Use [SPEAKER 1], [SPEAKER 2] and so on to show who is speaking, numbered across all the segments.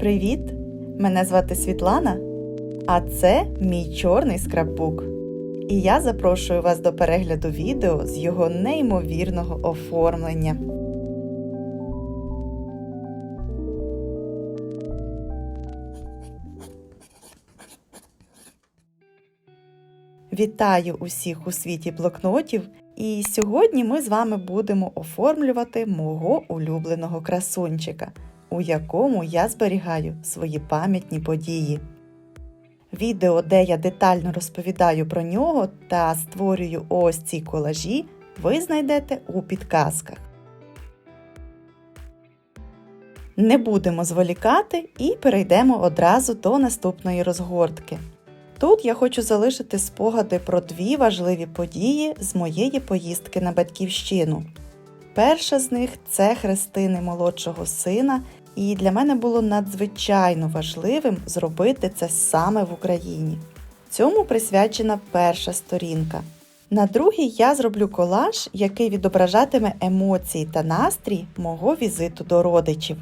[SPEAKER 1] Привіт! Мене звати Світлана, а це мій чорний скраббук. І я запрошую вас до перегляду відео з його неймовірного оформлення. Вітаю усіх у світі блокнотів, і сьогодні ми з вами будемо оформлювати мого улюбленого красунчика, у якому я зберігаю свої пам'ятні події. Відео, де я детально розповідаю про нього та створюю ось ці колажі, ви знайдете у підказках. Не будемо зволікати і перейдемо одразу до наступної розгортки. Тут я хочу залишити спогади про дві важливі події з моєї поїздки на батьківщину. Перша з них це хрестини молодшого сина, і для мене було надзвичайно важливим зробити це саме в Україні. Цьому присвячена перша сторінка. На другій я зроблю колаж, який відображатиме емоції та настрій мого візиту до родичів.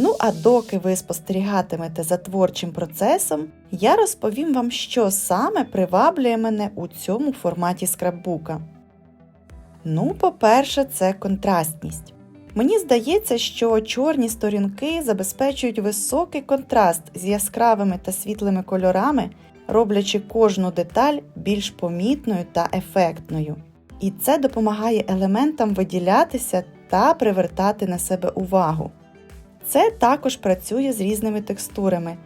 [SPEAKER 1] Ну а доки ви спостерігатимете за творчим процесом, я розповім вам, що саме приваблює мене у цьому форматі скраббука. Ну, по-перше, це контрастність. Мені здається, що чорні сторінки забезпечують високий контраст з яскравими та світлими кольорами, роблячи кожну деталь більш помітною та ефектною. І це допомагає елементам виділятися та привертати на себе увагу. Це також працює з різними текстурами.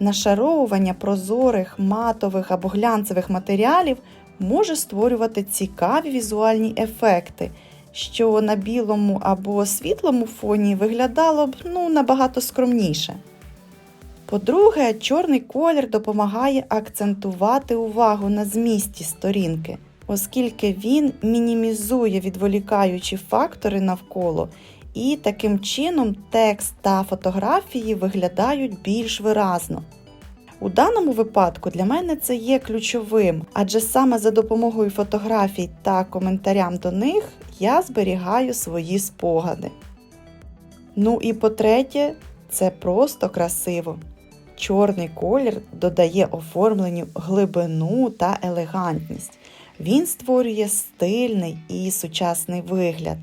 [SPEAKER 1] Нашаровування прозорих, матових або глянцевих матеріалів може створювати цікаві візуальні ефекти, що на білому або світлому фоні виглядало б ну, набагато скромніше. По-друге, чорний колір допомагає акцентувати увагу на змісті сторінки, оскільки він мінімізує відволікаючі фактори навколо і таким чином текст та фотографії виглядають більш виразно. У даному випадку для мене це є ключовим, адже саме за допомогою фотографій та коментарям до них я зберігаю свої спогади. Ну і по-третє, це просто красиво. Чорний колір додає оформленню глибину та елегантність. Він створює стильний і сучасний вигляд.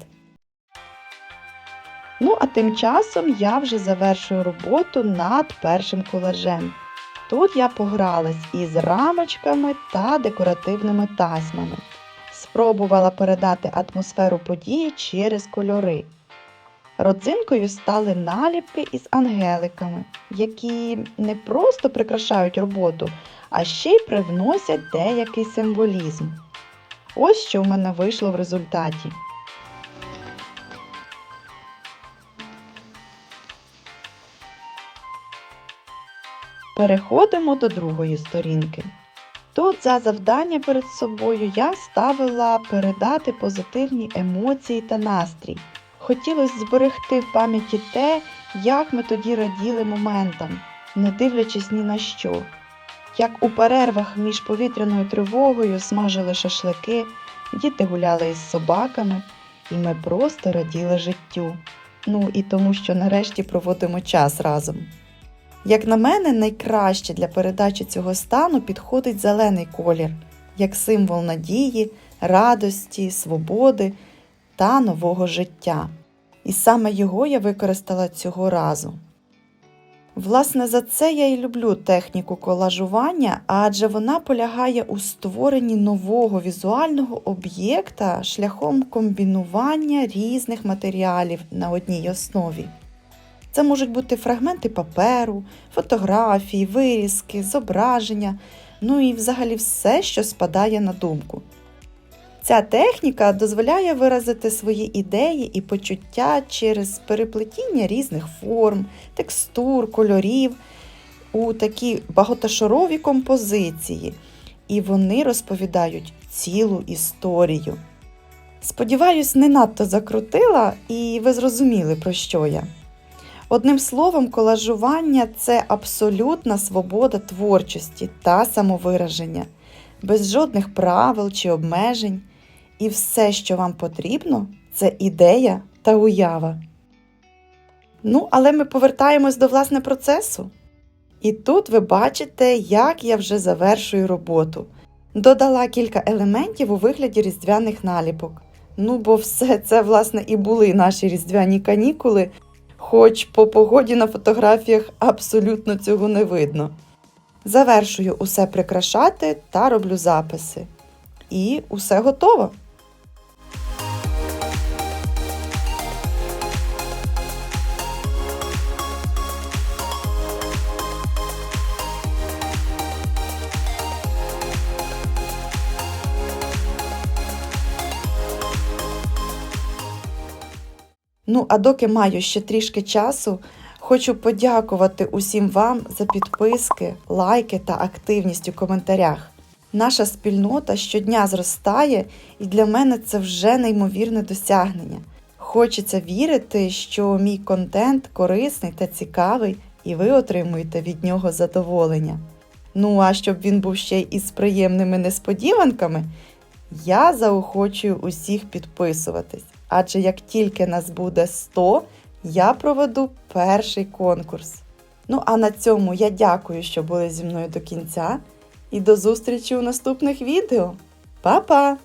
[SPEAKER 1] Ну, а тим часом я вже завершую роботу над першим колажем. Тут я погралась із рамочками та декоративними тасьмами. Спробувала передати атмосферу події через кольори. Родзинкою стали наліпки із ангеликами, які не просто прикрашають роботу, а ще й привносять деякий символізм. Ось що в мене вийшло в результаті. Переходимо до другої сторінки. Тут за завдання перед собою я ставила передати позитивні емоції та настрій. Хотілося зберегти в пам'яті те, як ми тоді раділи моментам, не дивлячись ні на що. Як у перервах між повітряною тривогою смажили шашлики, діти гуляли із собаками, і ми просто раділи життю. Ну і тому, що нарешті проводимо час разом. Як на мене, найкраще для передачі цього стану підходить зелений колір, як символ надії, радості, свободи та нового життя. І саме його я використала цього разу. Власне, за це я і люблю техніку колажування, адже вона полягає у створенні нового візуального об'єкта шляхом комбінування різних матеріалів на одній основі. Це можуть бути фрагменти паперу, фотографії, вирізки, зображення, ну і взагалі все, що спадає на думку. Ця техніка дозволяє виразити свої ідеї і почуття через переплетіння різних форм, текстур, кольорів у такі багатошарові композиції. і вони розповідають цілу історію. Сподіваюсь, не надто закрутила, і ви зрозуміли, про що я. Одним словом, колажування це абсолютна свобода творчості та самовираження, без жодних правил чи обмежень. І все, що вам потрібно, це ідея та уява. Ну, але ми повертаємось до власне процесу. І тут ви бачите, як я вже завершую роботу. Додала кілька елементів у вигляді різдвяних наліпок. Ну, бо все це, власне, і були наші різдвяні канікули, хоч по погоді на фотографіях абсолютно цього не видно. Завершую усе прикрашати та роблю записи. І усе готово. Ну, а доки маю ще трішки часу, хочу подякувати усім вам за підписки, лайки та активність у коментарях. Наша спільнота щодня зростає, і для мене це вже неймовірне досягнення. Хочеться вірити, що мій контент корисний та цікавий, і ви отримуєте від нього задоволення. Ну а щоб він був ще й із приємними несподіванками, я заохочую усіх підписуватись. Адже як тільки нас буде 100, я проведу перший конкурс. Ну а на цьому я дякую, що були зі мною до кінця, і до зустрічі у наступних відео. Па-па!